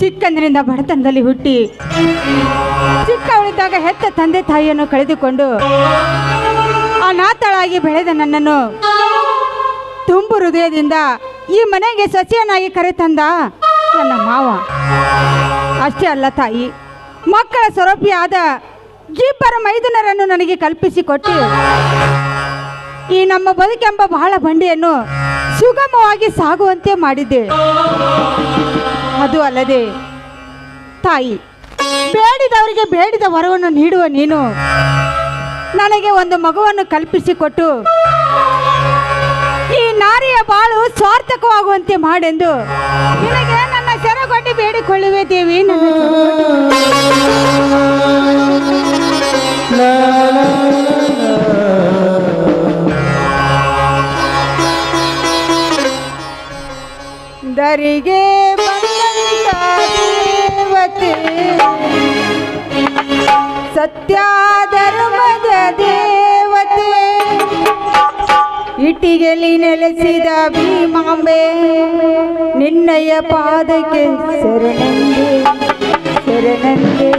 ಚಿಕ್ಕಂದಿನಿಂದ ಬಡತನದಲ್ಲಿ ಹುಟ್ಟಿ ಚಿಕ್ಕವಳಿದ್ದಾಗ ಹೆತ್ತ ತಂದೆ ತಾಯಿಯನ್ನು ಕಳೆದುಕೊಂಡು ಅನಾಥಳಾಗಿ ಬೆಳೆದ ನನ್ನನ್ನು ತುಂಬು ಹೃದಯದಿಂದ ಈ ಮನೆಗೆ ಸಸ್ಯನಾಗಿ ಕರೆ ತಂದ ನನ್ನ ಮಾವ. ಅಷ್ಟೇ ಅಲ್ಲ ತಾಯಿ, ಮಕ್ಕಳ ಸ್ವರೂಪಿಯಾದ ಇಬ್ಬರ ಮೈದುನರನ್ನು ನನಗೆ ಕಲ್ಪಿಸಿಕೊಟ್ಟು ಈ ನಮ್ಮ ಬದುಕೆಂಬ ಬಹಳ ಬಂಡಿಯನ್ನು ಸುಗಮವಾಗಿ ಸಾಗುವಂತೆ ಮಾಡಿದ್ದೆ ಅದು ಅಲ್ಲದೆ ತಾಯಿ, ಬೇಡಿದವರಿಗೆ ಬೇಡಿದ ವರವನ್ನು ನೀಡುವ ನೀನು ನನಗೆ ಒಂದು ಮಗುವನ್ನು ಕಲ್ಪಿಸಿಕೊಟ್ಟು ಈ ನಾರಿಯ ಬಾಳು ಸ್ವಾರ್ಥಕವಾಗುವಂತೆ ಮಾಡೆಂದು. ನಿನಗೆ ನನ್ನ ಸೆರಗೊಡ್ಡಿ ಬೇಡಿಕೊಳ್ಳುವೆ ದೇವಿ, ನನ್ನ ದರಿಗೆ ಬಂದಂತ ದೇವತೆ ಸತ್ಯ ಧರ್ಮದ ದೇವತೆ ಇಟ್ಟಿಗೆಲಿ ನೆಲೆಸಿದ ಭೀಮಾಂಬೆ ನಿನ್ನಯ ಪಾದಕ್ಕೆ ಶರಣಂಗೆ ಶರಣಂಗೆ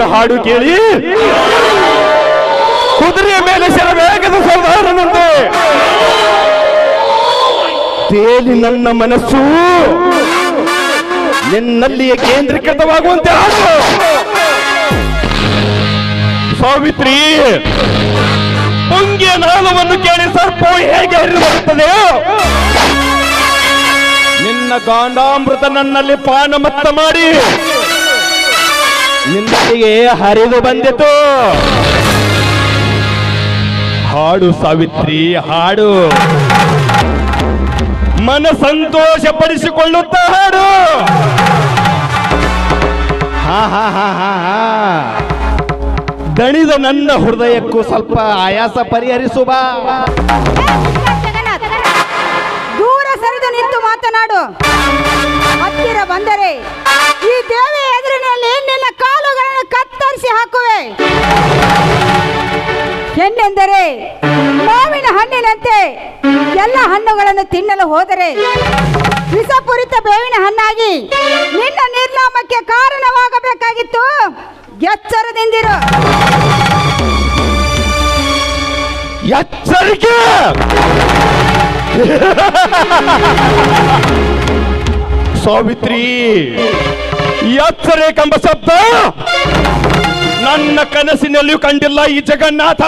ನಿನ್ನ ಹಾಡು ಕೇಳಿ. ಕುದುರೆ ಮೇಲೆ ಶರವೇಗದ ಸರ್ದಾರನಂತೆ. ತೇಲಿ ನನ್ನ ಮನಸ್ಸು. ನಿನ್ನಲ್ಲಿಯೇ ಕೇಂದ್ರೀಕೃತವಾಗುವಂತೆ ಹಾಡು. ಸಾವಿತ್ರಿ, ಪುಂಗಿಯ ನಾದವನ್ನು ಕೇಳಿ ಸರ್ಪವು ಹೇಗೆ ಹರಿದು ಬರುತ್ತದೆ? ನಿನ್ನ ಗಾಂಡಾಮೃತ ನನ್ನಲ್ಲಿ ಪಾನಮತ್ತ ಮಾಡಿ. ನಿನ್ನಲ್ಲಿಗೆ ಹರಿದು ಬಂದಿತು. ಹಾಡು ಸಾವಿತ್ರಿ, ಹಾಡು. ಮನ ಸಂತೋಷ ಪಡಿಸಿಕೊಳ್ಳುತ್ತ ಹಾಡು. ಹಾ ಹಾ ಹಾ ಹಾ ದಣಿದ ನನ್ನ ಹೃದಯಕ್ಕೂ ಸ್ವಲ್ಪ ಆಯಾಸ ಪರಿಹರಿಸು ದೂರ ಸರಿದು ನಿಂತು ಮಾತನಾಡು. ಹತ್ತಿರ ಬಂದರೆ ಈ ದೇವಿ ಎದುರಿನಲ್ಲಿ ನಿನ್ನ ಕಾಲುಗಳನ್ನು ಕತ್ತರಿಸಿ ಹಾಕುವೆ. ಹೆಣ್ಣೆಂದರೆ ಮಾವಿನ ಹಣ್ಣಿನಂತೆ ಎಲ್ಲ ಹಣ್ಣುಗಳನ್ನು ತಿನ್ನಲು ಹೋದರೆ ವಿಷಪೂರಿತ ಬೇವಿನ ಹಣ್ಣಾಗಿ ನಿನ್ನ ನಿರ್ನಾಮಕ್ಕೆ ಕಾರಣವಾಗಬೇಕಾಗಿತ್ತು. ಎಚ್ಚರದಿಂದಿರು. ಎಚ್ಚರಿಕೆ! ಸಾವಿತ್ರಿ, ಎಚ್ಚರೆ ಕಂಬ ಶಬ್ದ. ನನ್ನ ಕನಸಿನಲ್ಲಿಯೂ ಕಂಡಿಲ್ಲ ಈ ಜಗನ್ನಾಥ.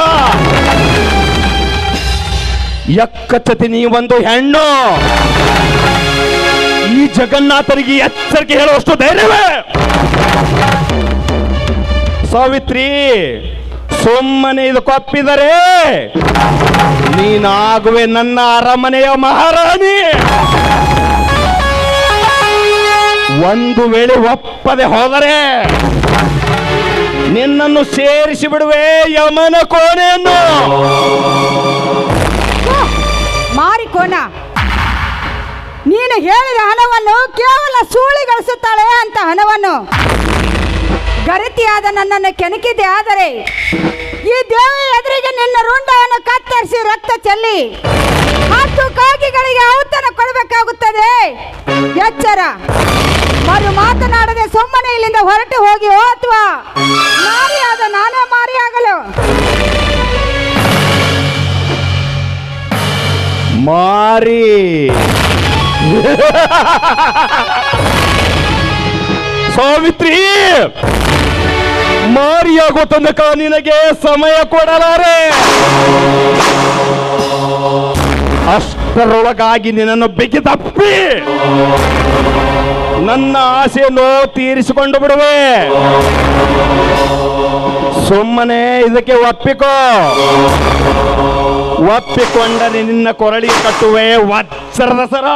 ಎಕ್ಕಚ್ಚತಿ ಒಂದು ಹೆಣ್ಣು. ಈ ಜಗನ್ನಾಥರಿಗೆ ಎಚ್ಚರಿಕೆ ಹೇಳುವಷ್ಟು ಧೈರ್ಯವೇ. ಸಾವಿತ್ರಿ, ಸುಮ್ಮನೆ ಇದು ಕೊಪ್ಪಿದರೆ. ನೀನಾಗುವೆ ನನ್ನ ಅರಮನೆಯ ಮಹಾರಾಣಿ. ಒಂದು ವೇಳೆ ಒಪ್ಪದೆ ಹೋದರೆ ನಿನ್ನನ್ನು ಸೇರಿಸಿ ಬಿಡುವೆ ಯಮನ ಕೋಣೆಯನ್ನು. ಮಾರಿಕೋಣ ನೀನು ಹೇಳಿದ ಹಣವನ್ನು ಕೇವಲ ಸೂಳಿ ಗಳಿಸುತ್ತಾಳೆ ಅಂತ ಹಣವನ್ನು. ಗರಿತಿಯಾದ ನನ್ನನ್ನು ಕೆಣಕಿದೆ ಆದರೆ ಈ ದೇವಿ ಎದುರಿಗೆ ನಿನ್ನ ರುಂಡವನ್ನು ಕತ್ತರಿಸಿ ರಕ್ತ ಚೆಲ್ಲಿ ಹತ್ತು ಕಾಗಿಗಳಿಗೆ ಔತಣ ಕೊಡಬೇಕಾಗುತ್ತದೆ. ಎಚ್ಚರ. ಮರು ಮಾತನಾಡದೆ ಸುಮ್ಮನೆ ಇಲ್ಲಿಂದ ಹೊರಟು ಹೋಗಿ ಅಥವಾ ಮಾರಿಯಾದ ನಾನೇ ಮಾರಿಯಾಗಲು ಮಾರಿ. ಸಾವಿತ್ರಿ ಮಾರಿಯಾಗೋ ತನಕ ನಿನಗೆ ಸಮಯ ಕೊಡಲಾರೆ. ಅಷ್ಟರೊಳಗಾಗಿ ನಿನ್ನನ್ನು ಬಿಗಿದಪ್ಪಿ ನನ್ನ ಆಸೆಯನ್ನು ತೀರಿಸಿಕೊಂಡು ಬಿಡುವೆ. ಸುಮ್ಮನೆ ಇದಕ್ಕೆ ಒಪ್ಪಿಕೋ. ಒಪ್ಪಿಕೊಂಡರೆ ನಿನ್ನ ಕೊರಳಿ ಕಟ್ಟುವೆ ವಜ್ರದ ಸರ.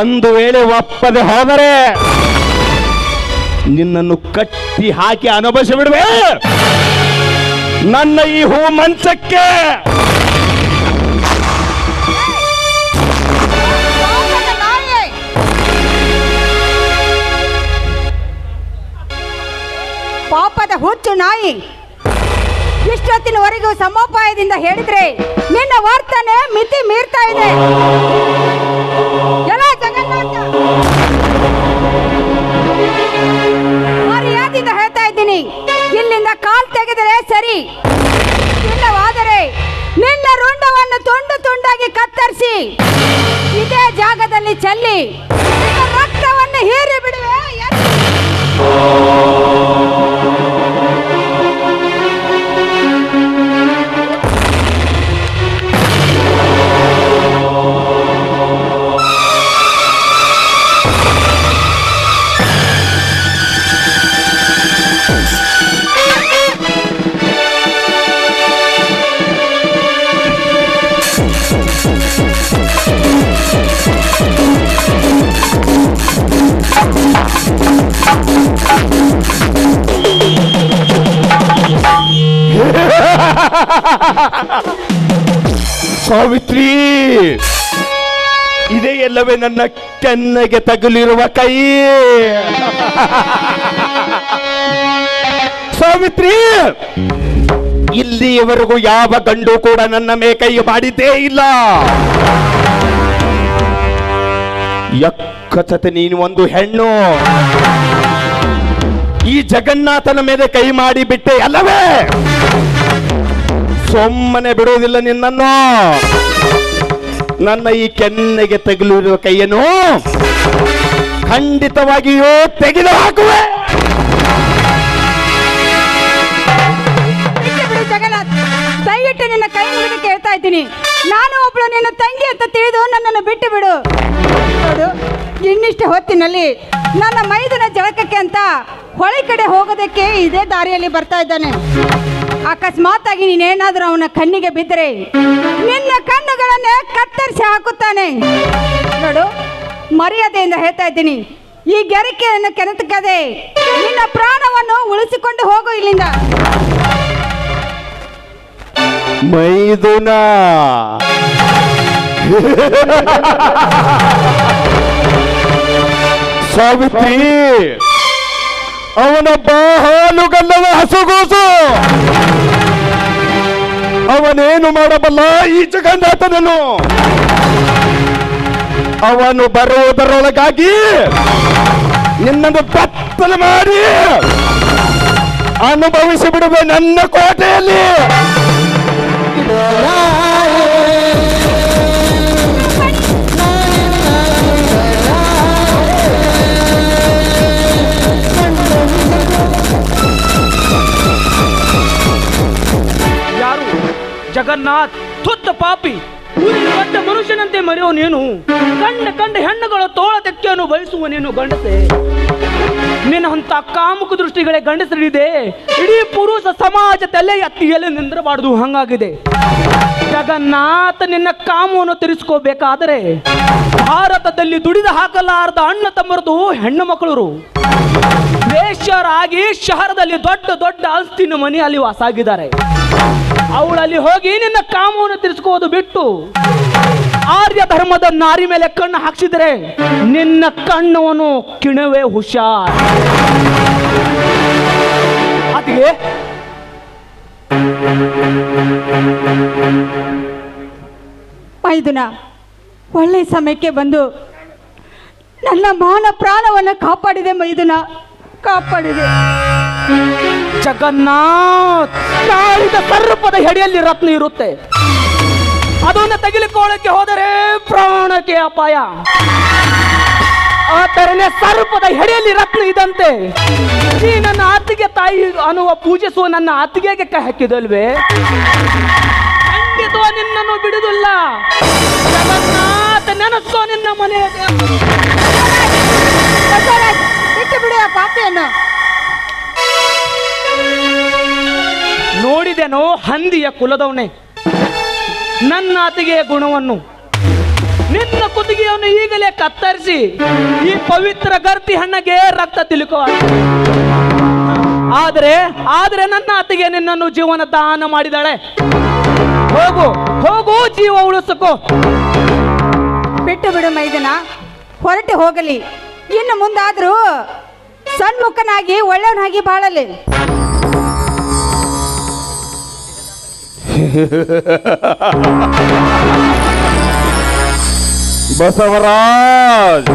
ಒಂದು ವೇಳೆ ಒಪ್ಪದೆ ಹೋದರೆ ನಿನ್ನನ್ನು ಕಟ್ಟಿ ಹಾಕಿ ಅನುಭವಿಸಿ ಬಿಡುವೆ. ನನ್ನ ಈ ಹೂ ಮಂಚಕ್ಕೆ ಪಾಪದ ಹುಚ್ಚು ನಾಯಿ, ಇಷ್ಟೊತ್ತಿನವರೆಗೂ ಸಮೋಪಾಯದಿಂದ ಹೇಳಿದ್ರೆ ನಿನ್ನ ವರ್ತನೆ ಮಿತಿ ಮೀರ್ತಾ ಇದೆ. ಎಲ್ಲ ಜಗನ್ನಾಥ. ಇಲ್ಲವಾದರೆ ನಿನ್ನ ರುಂಡವನ್ನು ತುಂಡು ತುಂಡಾಗಿ ಕತ್ತರಿಸಿ ಇದೇ ಜಾಗದಲ್ಲಿ ಚೆಲ್ಲಿ ರಕ್ತವನ್ನು ಹೀರಿ ಬಿಡುವೆ ಎಲ್ಲವೇ ನನ್ನ ಕೆನ್ನೆಗೆ ತಗುಲಿರುವ ಕೈ. ಸಾವಿತ್ರಿ ಇಲ್ಲಿಯವರೆಗೂ ಯಾವ ಗಂಡು ಕೂಡ ನನ್ನ ಮೇ ಕೈ ಮಾಡಿದ್ದೇ ಇಲ್ಲ. ಯಕ್ಕಚತೆ ನೀನು ಒಂದು ಹೆಣ್ಣು. ಈ ಜಗನ್ನಾಥನ ಮೇಲೆ ಕೈ ಮಾಡಿ ಬಿಟ್ಟೆ ಅಲ್ಲವೇ? ಸೊಮ್ಮನೆ ಬಿಡುವುದಿಲ್ಲ ನಿನ್ನನ್ನು. ನನ್ನ ಈ ಕೆನ್ನೆಗೆ ತಗುಲಿರುವ ಕೈಯನ್ನು ಖಂಡಿತವಾಗಿಯೂ ತೆಗೆದು ಹಾಕುವೆ. ದಯವಿಟ್ಟು ನಿನ್ನ ಕೈ ಮುಗಿದು ಕೇಳ್ತಾ ಇದ್ದೀನಿ. ನಾನು ಒಬ್ಳು, ನಿನ್ನ ತಂಗಿ ಅಂತ ತಿಳಿದು ನನ್ನನ್ನು ಬಿಟ್ಟು ಬಿಡು. ಇನ್ನಿಷ್ಟು ಹೊತ್ತಿನಲ್ಲಿ ನನ್ನ ಮೈದನ ಜಳಕಕ್ಕೆ ಅಂತ ಹೊಳೆ ಕಡೆ ಹೋಗೋದಕ್ಕೆ ಇದೇ ದಾರಿಯಲ್ಲಿ ಬರ್ತಾ ಇದ್ದಾನೆ. ಅಕಸ್ಮಾತ್ ಆಗಿ ನೀನೇನಾದರೂ ಅವನ ಕಣ್ಣಿಗೆ ಬಿದ್ದರೆ ನಿನ್ನ ಕಣ್ಣುಗಳನ್ನೇ ಕತ್ತರಿಸಿ ಹಾಕುತ್ತಾನೆ. ನೋಡು ಮರ್ಯಾದೆಯಿಂದ ಹೇಳ್ತಾ ಇದ್ದೀನಿ ಈ ಗೆರಕೆಯನ್ನು ಕೆರೆತಕ್ಕದೆ ನಿನ್ನ ಪ್ರಾಣವನ್ನು ಉಳಿಸಿಕೊಂಡು ಹೋಗು ಇಲ್ಲಿಂದ. ಮೈದುನ. ಸಾವಿತ್ರಿ. ಅವನೊಬ್ಬ ಹಾಲುಗಲ್ಲದ ಹಸುಗೂಸು. ಅವನೇನು ಮಾಡಬಲ್ಲ ಈ ಜಗನ್ನಾಥನನ್ನು? ಅವನು ಬರುವುದರೊಳಗಾಗಿ ನಿನ್ನನ್ನು ಬತ್ತಲು ಮಾಡಿ ಅನುಭವಿಸಿ ಬಿಡುವೆ ನನ್ನ ಕೋಟೆಯಲ್ಲಿ. ಜಗನ್ನಾಥ್, ತುತ್ತ ಪಾಪಿ. ದೊಡ್ಡ ಮನುಷ್ಯನಂತೆ ಮರೆಯೋನೇನು ಕಂಡ ಕಂಡ ಹೆಣ್ಣುಗಳ ತೋಳ ತೆಕ್ಕೆಯನ್ನು ಬಯಸುವ ನೀನು ಗಂಡಸೆ. ನಿನ್ನ ಅಂತ ಕಾಮುಕ ದೃಷ್ಟಿಗಳೇ ಗಂಡಸರಿದೆ. ಇಡೀ ಪುರುಷ ಸಮಾಜ ತಲೆ ಎತ್ತಿ ಎಲೆ ನಿಂದ್ರಬಾರ್ದು, ಹಂಗಾಗಿದೆ. ಜಗನ್ನಾಥ, ನಿನ್ನ ಕಾಮವನ್ನು ತಿರಿಸ್ಕೋಬೇಕಾದರೆ ಭಾರತದಲ್ಲಿ ದುಡಿದು ಹಾಕಲಾರದ ಅಣ್ಣ ತಮ್ಮರದು ಹೆಣ್ಣು ಮಕ್ಕಳು ವೇಶ್ಯರಾಗಿ ಶಹರದಲ್ಲಿ ದೊಡ್ಡ ದೊಡ್ಡ ಆಸ್ತಿನ ಮನೆಯಲ್ಲಿ ವಾಸಾಗಿದ್ದಾರೆ. ಅವಳಲ್ಲಿ ಹೋಗಿ ನಿನ್ನ ಕಾಮವನ್ನು ತಿರ್ಸ್ಕೋದು ಬಿಟ್ಟು ಆರ್ಯ ಧರ್ಮದ ನಾರಿ ಮೇಲೆ ಕಣ್ಣು ಹಾಕ್ಸಿದ್ರೆ ನಿನ್ನ ಕಣ್ಣವನು ಕಿಣವೇ ಹುಷಾರ್. ಅದಿಗೆ ಮೈದುನ, ಒಳ್ಳೆ ಸಮಯಕ್ಕೆ ಬಂದು ನನ್ನ ಮಾನ ಪ್ರಾಣವನ್ನು ಕಾಪಾಡಿದೆ ಮೈದುನ, ಕಾಪಾಡಿದೆ. ಜಗನ್ನಾಥ್ ಕಾಳಿದ ಸರ್ಪದ ಹೆಡೆಯಲ್ಲಿ ರತ್ನ ಇರುತ್ತೆ ಅದನ್ನು ತೆಗೆದುಕೊಳ್ಳಕ್ಕೆ ಹೋದರೆ ಪ್ರಾಣಕ್ಕೆ ಅಪಾಯ ಆ ಸರ್ಪದ ಹೆಡೆಯಲ್ಲಿ ರತ್ನ ಇದಂತೆ ನೀ ನನ್ನ ಅತ್ತಿಗೆ ತಾಯಿ ಅನ್ನುವ ಪೂಜಿಸುವ ನನ್ನ ಅತ್ತಿಗೆಗೆ ಕೈ ಹಾಕಿದಲ್ವೇ ಖಂಡಿತ ನಿನ್ನನ್ನು ಬಿಡುದಿಲ್ಲ ಜಗನ್ನಾಥ ನೆನೆಸ್ಕೋ ನಿನ್ನ ಮನೆ ಬಸವರಾಜ್, ಬಿಟ್ಟು ಬಿಡು ಆ ಪಾಪಿಯನ್ನು ನೋಡಿದೆನೋ ಹಂದಿಯ ಕುಲದವನೇ ನನ್ನ ಅತಿಗೆಯ ಗುಣವನ್ನು, ನಿನ್ನ ಕುತ್ತಿಗೆಯನ್ನು ಈಗಲೇ ಕತ್ತರಿಸಿ, ಈ ಪವಿತ್ರ ಗರ್ತಿ ಹಣ್ಣಗೆ ರಕ್ತ ತಿಳುಕೋ ಆದರೆ ಆದರೆ ನನ್ನ ಅತಿಗೆ ನಿನ್ನನ್ನು ಜೀವನ ದಾನ ಮಾಡಿದಾಳೆ. ಹೋಗು ಹೋಗು, ಜೀವ ಉಳಿಸಕೋ. ಬಿಟ್ಟು ಬಿಡು ಮೈದನ, ಹೊರಟು ಹೋಗಲಿ. ಇನ್ನು ಮುಂದಾದರೂ ಸಣ್ಮುಖನಾಗಿ ಒಳ್ಳೆಯವನಾಗಿ ಬಾಳಲಿ. ಬಸವರಾಜ್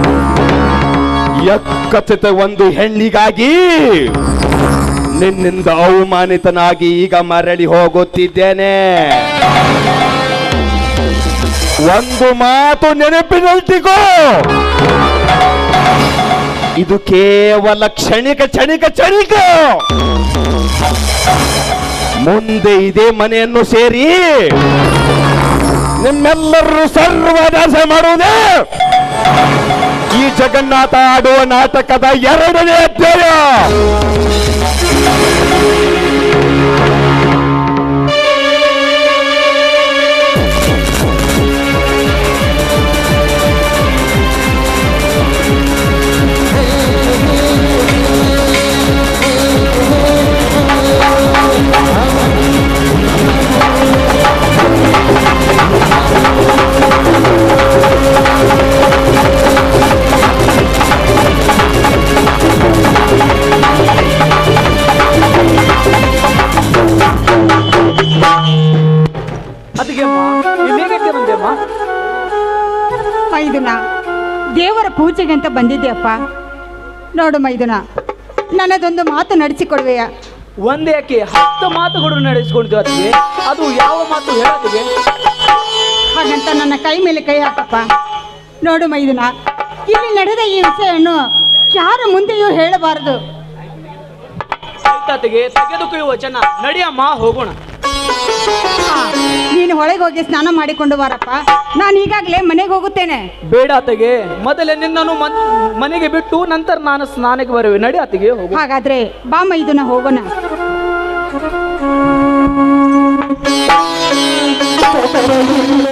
ಯಕ್ಕತೆ ಒಂದು ಹೆಣ್ಣಿಗಾಗಿ ನಿನ್ನಿಂದ ಅವಮಾನಿತನಾಗಿ ಈಗ ಮರಳಿ ಹೋಗುತ್ತಿದ್ದೇನೆ. ಒಂದು ಮಾತು ನೆನಪಿನಲ್ತಿಗೋ ಇದು ಕೇವಲ ಕ್ಷಣಿಕ ಕ್ಷಣಿಕ ಕ್ಷಣಿಕ. ಮುಂದೆ ಇದೇ ಮನೆಯನ್ನು ಸೇರಿ ನಿಮ್ಮೆಲ್ಲರೂ ಸರ್ವನಾಶ ಮಾಡುವುದೇ. ಈ ಜಗನ್ನಾಥ ಆಡುವ ನಾಟಕದ ಎರಡನೇ ಅಧ್ಯಾಯ. ಬಂದಿದ್ಯಪ್ಪ? ನೋಡು ಮೈದುನ ನನ್ನದೊಂದು ಮಾತು ನಡೆಸಿಕೊಡುವೆಯ. ಒಂದೇಕೆ ಹತ್ತು ಮಾತುಗಳು ನಡೆಸಿಕೊಂಡು ಅತ್ತಿಗೆ ಅದು ಯಾವ ಮಾತು ಹೇಳತ್ತಿಗೆ ಹಾಗಂತ ನನ್ನ ಕೈ ಮೇಲೆ ಕೈ ಹಾಕಪ್ಪ. ನೋಡು ಮೈದುನ ಇಲ್ಲಿ ನಡೆದ ಈ ವಿಷಯವನ್ನು ಯಾರ ಮುಂದೆಯೂ ಹೇಳಬಾರದು. ತೆಗೆದುಕೊಳ್ಳುವ ಜನ ನಡೆಯಮ್ಮ ಹೋಗೋಣ. ನೀನು ಹೊಳೆಗೆ ಹೋಗಿ ಸ್ನಾನ ಮಾಡಿಕೊಂಡು ಬಾರಪ್ಪ ನಾನು ಈಗಾಗಲೇ ಮನೆಗೆ ಹೋಗುತ್ತೇನೆ. ಬೇಡ ಆತಗೆ ಮೊದಲೇ ನಿನ್ನನ್ನು ಮನ್- ಮನೆಗೆ ಬಿಟ್ಟು ನಂತರ ನಾನು ಸ್ನಾನಕ್ಕೆ ಬರುವೆ. ನಡಿ ಅತ್ತಿಗೆ ಹೋಗು. ಹಾಗಾದ್ರೆ ಬಾಮ ಇದನ್ನ ಹೋಗೋಣ.